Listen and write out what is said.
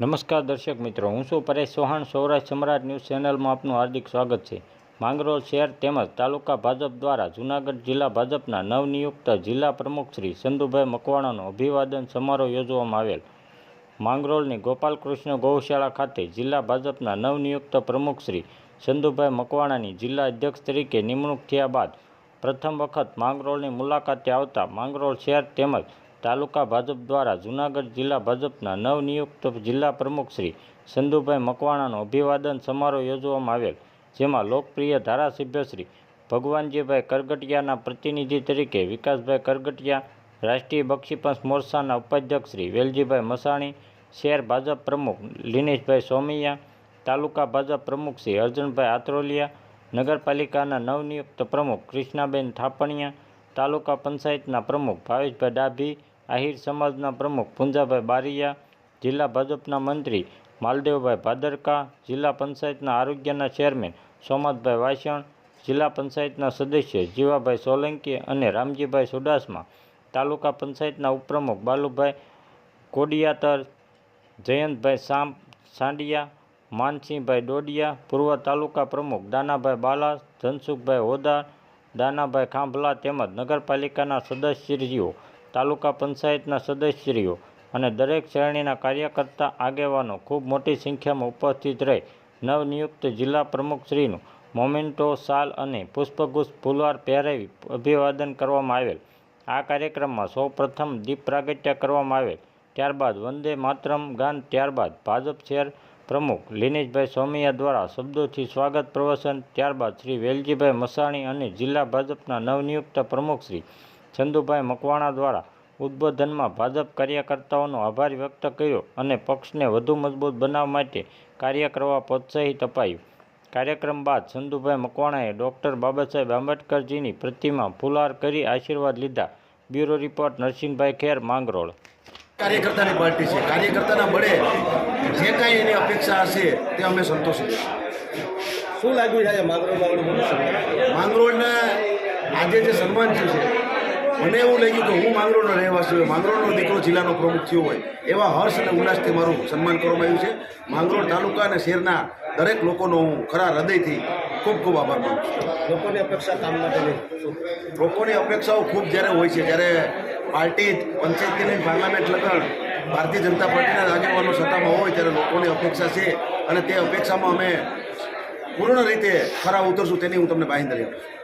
નમસ્કાર દર્શક મિત્રો, હું છું પરેશ ચૌહાણ. સૌરાષ્ટ્ર સમ્રાટ ન્યૂઝ ચેનલમાં આપનું હાર્દિક સ્વાગત છે. માંગરોળ શહેર તેમજ તાલુકા ભાજપ દ્વારા જૂનાગઢ જિલ્લા ભાજપના નવનિયુક્ત જિલ્લા પ્રમુખ શ્રી સંધુભાઈ મકવાણાનો અભિવાદન સમારોહ યોજવામાં આવેલ. માંગરોળની ગોપાલકૃષ્ણ ગૌશાળા ખાતે જિલ્લા ભાજપના નવનિયુક્ત પ્રમુખ શ્રી સંધુભાઈ મકવાણાની જિલ્લા અધ્યક્ષ તરીકે નિમણૂક થયા બાદ પ્રથમ વખત માંગરોળની મુલાકાતે આવતા માંગરોળ શહેર તેમજ તાલુકા ભાજપ દ્વારા જૂનાગઢ જિલ્લા ભાજપના નવનિયુક્ત જિલ્લા પ્રમુખ શ્રી સંધુભાઈ મકવાણાનો અભિવાદન સમારોહ યોજવામાં આવેલ, જેમાં લોકપ્રિય ધારાસભ્ય શ્રી ભગવાનજીભાઈ કરગટિયાના પ્રતિનિધિ તરીકે વિકાસભાઈ કરગટિયા, રાષ્ટ્રીય બક્ષીપંચ મોરચાના ઉપાધ્યક્ષ શ્રી વેલજીભાઈ મસાણી, શહેર ભાજપ પ્રમુખ લીનેશભાઈ સોમૈયા, તાલુકા ભાજપ પ્રમુખ શ્રી અર્જુનભાઈ આત્રોલિયા, નગરપાલિકાના નવનિયુક્ત પ્રમુખ કૃષ્ણાબેન થાપણિયા, તાલુકા પંચાયતના પ્રમુખ ભાવેશભાઈ ડાભી આહિર સમાજના પ્રમુખ પુંજાભાઈ બારિયા, જિલ્લા ભાજપના મંત્રી માલદેવભાઈ ભાદરકા, જિલ્લા પંચાયતના આરોગ્યના ચેરમેન સોમતભાઈ વાસણ, જિલ્લા પંચાયતના સદસ્ય જીવાભાઈ સોલંકી અને રામજીભાઈ સુડાસમા, તાલુકા પંચાયતના ઉપપ્રમુખ બાલુભાઈ કોડિયાતર, જયંતભાઈ સામ સાંડિયા, માનસિંહભાઈ ડોડિયા, પૂર્વ તાલુકા પ્રમુખ દાનાભાઈ બાલા, ધનસુખભાઈ હોદાર દાનાભાઈ ખાંભલા તેમજ નગરપાલિકાના સદસ્યશ્રીઓ તાલુકા પંચાયતના સદસ્યશ્રીઓ અને દરેક શ્રેણીના કાર્યકર્તા આગેવાનો ખૂબ મોટી સંખ્યામાં ઉપસ્થિત રહી. નવનિયુક્ત જિલ્લા પ્રમુખશ્રીનું મોમેન્ટો શાલ અને પુષ્પગુચ્છ ફુલવાર પહેરાવી અભિવાદન કરવામાં આવેલ. આ કાર્યક્રમમાં સૌપ્રથમ દીપ પ્રાગટ્ય કરવામાં આવેલ. ત્યારબાદ વંદે માતરમ ગાન, ત્યારબાદ ભાજપ શહેર પ્રમુખ લીનેશભાઈ સોમિયા દ્વારા શબ્દોથી સ્વાગત પ્રવચન ત્યારબાદ શ્રી વેલજીભાઈ મસાણી અને જિલ્લા ભાજપના નવનિયુક્ત પ્રમુખ શ્રી ચંદુભાઈ મકવાણા દ્વારા ઉદ્બોધનમાં ભાજપ કાર્યકર્તાઓનો આભાર વ્યક્ત કર્યો અને પક્ષને વધુ મજબૂત બનાવવા માટે કાર્ય કરવા પ્રોત્સાહિત અપાયું. કાર્યક્રમ બાદ ચંદુભાઈ મકવાણાએ ડૉક્ટર બાબાસાહેબ આંબેડકરજીની પ્રતિમા ફુલહાર કરી આશીર્વાદ લીધા. Bureau report Narsinhbhai Kher Mangrol. કાર્યકર્તાની party છે. કાર્યકર્તાના બળે જે કાંઈ એની અપેક્ષા હશે તે અમે સંતોષી શું લાગ્યું છે માંગરોળ માંગરોળને આજે જે સન્માન થયું છે મને એવું લાગ્યું કે હું માંગરોળનો રહેવાસી હોય માંગરોળનો દીકરો જિલ્લાનો પ્રમુખ થયો હોય એવા હર્ષ અને ઉલ્લાસથી મારું સન્માન કરવામાં આવ્યું છે. માંગરોળ તાલુકા અને શહેરના દરેક લોકોનો હું ખરા હૃદયથી ખૂબ ખૂબ આભાર માનું છું. લોકોની અપેક્ષા કામ માટે લોકોની અપેક્ષાઓ ખૂબ જ્યારે હોય છે જ્યારે પાર્ટી પંચાયતથી લઈને પાર્લામેન્ટ લગણ ભારતીય જનતા પાર્ટીના આગેવાનો સત્તામાં હોય ત્યારે લોકોની અપેક્ષા છે અને તે અપેક્ષામાં અમે પૂર્ણ રીતે ખરા ઉતરશું તેની હું તમને બાંહેધરી આપીશ